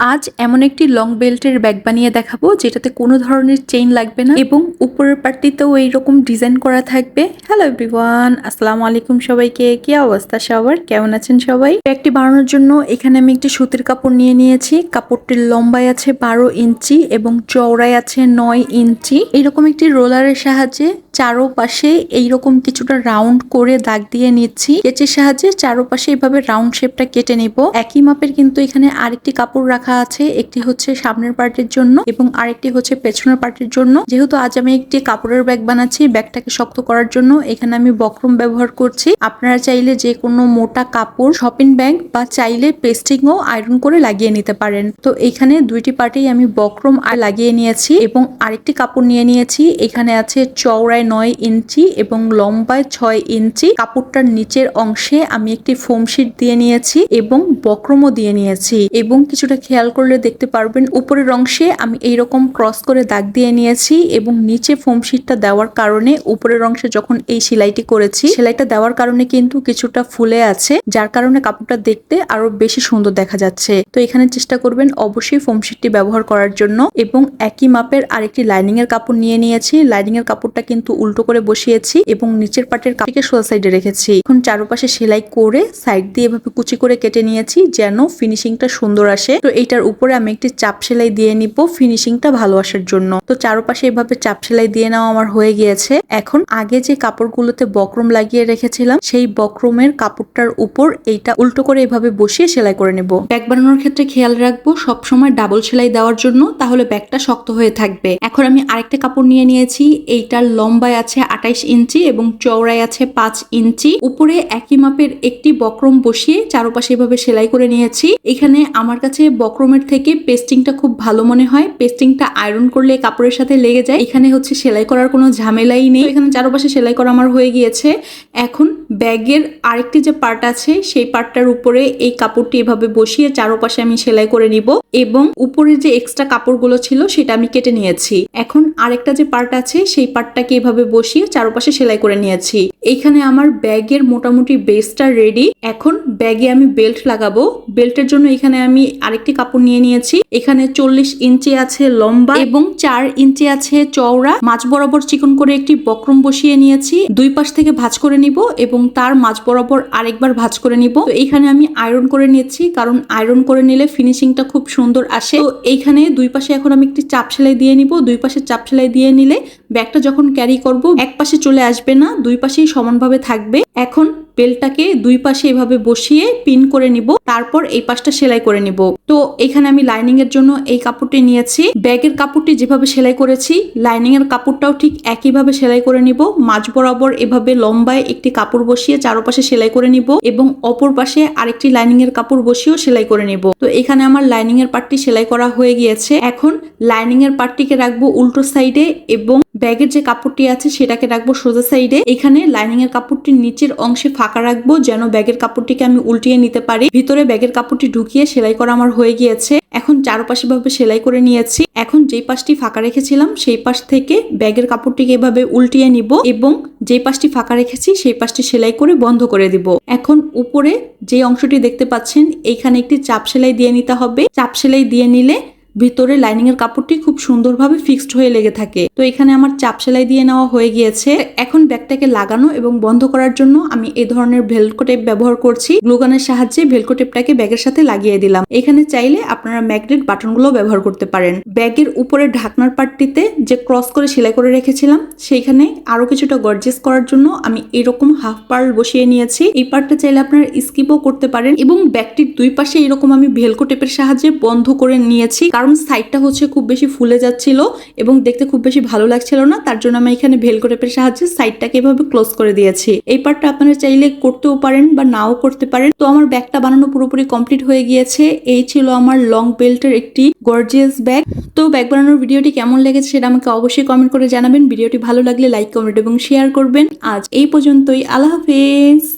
আজ এমন একটি লং বেল্টের ব্যাগ বানিয়ে দেখাবো, যেটাতে কোনো ধরনের চেইন লাগবে না এবং উপরের পার্টিতেও এইরকম ডিজাইন করা থাকবে। হ্যালো এভরিওয়ান আসসালামু আলাইকুম সবাইকে। কি অবস্থা সবার? কেমন আছেন সবাই? ব্যাগটি বানানোর জন্য এখানে আমি একটি সুতির কাপড় নিয়ে নিয়েছি। কাপড়টির লম্বায় আছে বারো ইঞ্চি এবং চওড়ায় আছে নয় ইঞ্চি। এইরকম একটি রোলারের সাহায্যে চারোপাশে এইরকম কিছুটা রাউন্ড করে দাগ দিয়ে নিচ্ছি। কেচের সাহায্যে চারোপাশে এভাবে রাউন্ড শেপটা কেটে নিব। একই মাপের কিন্তু এখানে আরেকটি কাপড় রাখা আছে। একটি হচ্ছে সামনের পার্টের জন্য এবং আরেকটি হচ্ছে পেছনের পার্টের জন্য। যেহেতু আজ আমি একটি কাপড়ের ব্যাগ বানাচ্ছি, ব্যাগটাকে শক্ত করার জন্য এখানে আমি বক্রম ব্যবহার করছি। আপনারা চাইলে যে কোনো মোটা কাপড়, শপিং ব্যাগ বা চাইলে পেস্টিংও আয়রন করে লাগিয়ে নিতে পারেন। তো এখানে দুইটি পার্টেই আমি বক্রম আর লাগিয়ে নিয়েছি এবং আরেকটি কাপড় নিয়ে নিয়েছি। এখানে আছে চওড়ায় নয় ইঞ্চি এবং লম্বায় ছয় ইঞ্চি। কাপড়টার নিচের অংশে আমি একটি ফোম শিট দিয়ে নিয়েছি এবং বক্রমও দিয়ে নিয়েছি এবং কিছুটা খেয়াল করলে দেখতে পারবেন, উপরের অংশে আমি এইরকম ক্রস করে দাগ দিয়ে নিয়েছি এবং নিচে ফোম শিটটা দেওয়ার কারণে উপরের অংশে যখন এই সেলাইটি করেছি, সেলাইটা দেওয়ার কারণে কিন্তু কিছুটা ফুলে আছে, যার কারণে কাপড়টা দেখতে আরও বেশি সুন্দর দেখা যাচ্ছে। তো এখানে চেষ্টা করবেন অবশ্যই ফোম শিটটি ব্যবহার করার জন্য এবং একই মাপের আরেকটি লাইনিং এর কাপড় নিয়ে নিয়েছি। লাইনিং এর কাপড়টা কিন্তু উল্টো করে বসিয়েছি এবং নিচের পাটের কাপড়কে সোজা সাইডে রেখেছি। এখন চারপাশে সেলাই করে সাইড দিয়ে এভাবে কুচি করে কেটে নিয়েছি যেন ফিনিশিংটা সুন্দর আসে। তো এইটার উপরে আমি একটি চাপ সেলাই দিয়ে নিব। ফিনিশিংটা ভালো আসার জন্য। তো চারপাশে এভাবে চাপ সেলাই দিয়ে নেওয়া আমার হয়ে গিয়েছে। এখন আগে যে কাপড়গুলোতে বক্রম লাগিয়ে রেখেছিলাম, সেই বক্রমের কাপড়টার উপর এইটা উল্টো করে এভাবে বসিয়ে সেলাই করে নেব। ব্যাগ বানানোর ক্ষেত্রে খেয়াল রাখব, সবসময় ডাবল সেলাই দেওয়ার জন্য, তাহলে ব্যাগটা শক্ত হয়ে থাকবে। এখন আমি আরেকটা কাপড় নিয়ে নিয়েছি। এইটার লম্বায় আছে আঠাইশ ইঞ্চি এবং চওড়ায় আছে পাঁচ ইঞ্চি। উপরে একই মাপের একটি বক্রম বসিয়ে চারপাশে এভাবে সেলাই করে নিয়েছি। এখানে আমার কাছে বক্রমের থেকে পেস্টিংটা খুব ভালো মনে হয়। পেস্টিংটা আয়রন করলে কাপড়ের সাথে লেগে যায়। এখানে হচ্ছে সেলাই করার কোনো ঝামেলাই নেই। এখানে চারপাশে সেলাই করা আমার হয়ে গিয়েছে। এখন ব্যাগের আরেকটি যে পার্ট আছে, সেই পার্টটার উপরে এই কাপড়টি এভাবে বসিয়ে চারপাশে আমি সেলাই করে নিব এবং উপরে যে এক্সট্রা কাপড়গুলো ছিল, সেটা আমি কেটে নিয়েছি। এখন আরেকটা যে পার্ট আছে, সেই পার্টটাকে এভাবে বসিয়ে চারপাশে সেলাই করে নিয়েছি। এইখানে আমার ব্যাগের মোটামুটি বেসটা রেডি এখন ব্যাগে আমি বেল্ট লাগাবো। বেল্টের জন্য এখানে আমি আরেকটি কাপড় নিয়ে নিয়েছি। এখানে চল্লিশ ইঞ্চি আছে লম্বা এবং চার ইঞ্চি আছে চওড়া। মাঝ বরাবর চিকন করে একটি বক্রম বসিয়ে নিয়েছি। দুই পাশ থেকে ভাজ করে নিব এবং তার মাঝ বরাবর আরেকবার ভাজ করে নিব। তো এইখানে আমি আয়রন করে নিয়েছি, কারণ আয়রন করে নিলে ফিনিশিংটা খুব সুন্দর আসে। তো এইখানে দুই পাশে এখন আমি একটি চাপ সেলাই দিয়ে নিব। দুই পাশে চাপ সেলাই দিয়ে নিলে ব্যাগটা যখন ক্যারি করব, এক পাশে চলে আসবে না, দুই পাশেই সমানভাবে থাকবে। এখন বেলটাকে দুই পাশে এভাবে বসিয়ে পিন করে নিব, তারপর এই পাশটা সেলাই করে নিব। তো এখানে আমি লাইনিং এর জন্য এই কাপড়টি নিয়েছি। ব্যাগের কাপড়টি যেভাবে সেলাই করেছি লাইনিং এর কাপড়টাও ঠিক একইভাবে সেলাই করে নিব। মাঝ বরাবর এভাবে লম্বায় একটি কাপড় বসিয়ে চারপাশে সেলাই করে নিব এবং অপর পাশে আরেকটি লাইনিং এর কাপড় বসিয়েও সেলাই করে নিব। তো এখানে আমার লাইনিং এর পার্টটি সেলাই করা হয়ে গিয়েছে। এখন লাইনিং এর পার্টটিকে রাখব উল্টো সাইডে এবং ব্যাগের যে কাপড়টি আছে সেটাকে রাখব সোজা সাইডে এখানে লাইনিং এর কাপড়টির নিচের অংশে ফাঁকা রাখব যেন ব্যাগের কাপড়টিকে আমি উল্টিয়ে নিতে পারি। ভিতরে ব্যাগের কাপড়টি ঢুকিয়ে সেলাই করা আমার হয়ে গিয়েছে। এখন চারপাশে ভাবে সেলাই করে নিয়েছি। এখন যেই পাশটি ফাঁকা রেখেছিলাম সেই পাশ থেকে ব্যাগের কাপড়টিকে এভাবে উল্টিয়ে নিব এবং যেই পাশটি ফাঁকা রেখেছি সেই পাশটি সেলাই করে বন্ধ করে দিব। এখন উপরে যে অংশটি দেখতে পাচ্ছেন এইখানে একটি চাপ সেলাই দিয়ে নিতে হবে। চাপ সেলাই দিয়ে নিলে ভিতরে লাইনিং এর কাপড়টি খুব সুন্দরভাবে ফিক্সড হয়ে লেগে থাকে। তো এখানে আমার চাপ সেলাই দিয়ে নেওয়া হয়ে গিয়েছে। এখন ব্যাগটাকে লাগানো এবং বন্ধ করার জন্য আমি এই ধরনের ভেলকো টেপ ব্যবহার করছি। গ্লুগানের সাহায্যে ভেলকো টেপটাকে ব্যাগের সাথে লাগিয়ে দিলাম। এখানে চাইলে আপনারা ম্যাগনেট বাটনগুলো ব্যবহার করতে পারেন। ব্যাগের উপরে ঢাকনার পার্টটিতে যে ক্রস করে সেলাই করে রেখেছিলাম, সেইখানে আরও কিছুটা গর্জেস করার জন্য আমি এরকম হাফ পার্ল বসিয়ে নিয়েছি। এই পার্টটা চাইলে আপনারা স্কিপও করতে পারেন এবং ব্যাগটির দুই পাশে এরকম আমি ভেলকো টেপের সাহায্যে বন্ধ করে নিয়েছি। কারণ সাইডটা হচ্ছে খুব বেশি ফুলে যাচ্ছিল এবং দেখতে খুব বেশি ভালো লাগছিল না, তার জন্য আমি এখানে ভেলকো টেপের সাহায্যে সাইডটাকে এভাবে ক্লোজ করে দিয়েছি। এই পার্টটা আপনারা চাইলে করতেও পারেন বা নাও করতে পারেন। তো আমার ব্যাগটা বানানো পুরোপুরি কমপ্লিট হয়ে গিয়েছে। এই ছিল আমার লং বেল্টের একটি গর্জিয়াস ব্যাগ তো ব্যাগ বানানোর ভিডিওটি কেমন লেগেছে সেটা আমাকে অবশ্যই কমেন্ট করে জানাবেন। ভিডিওটি ভালো লাগলে লাইক কমেন্ট এবং শেয়ার করবেন। আজ এই পর্যন্তই। আল্লাহ হাফেজ!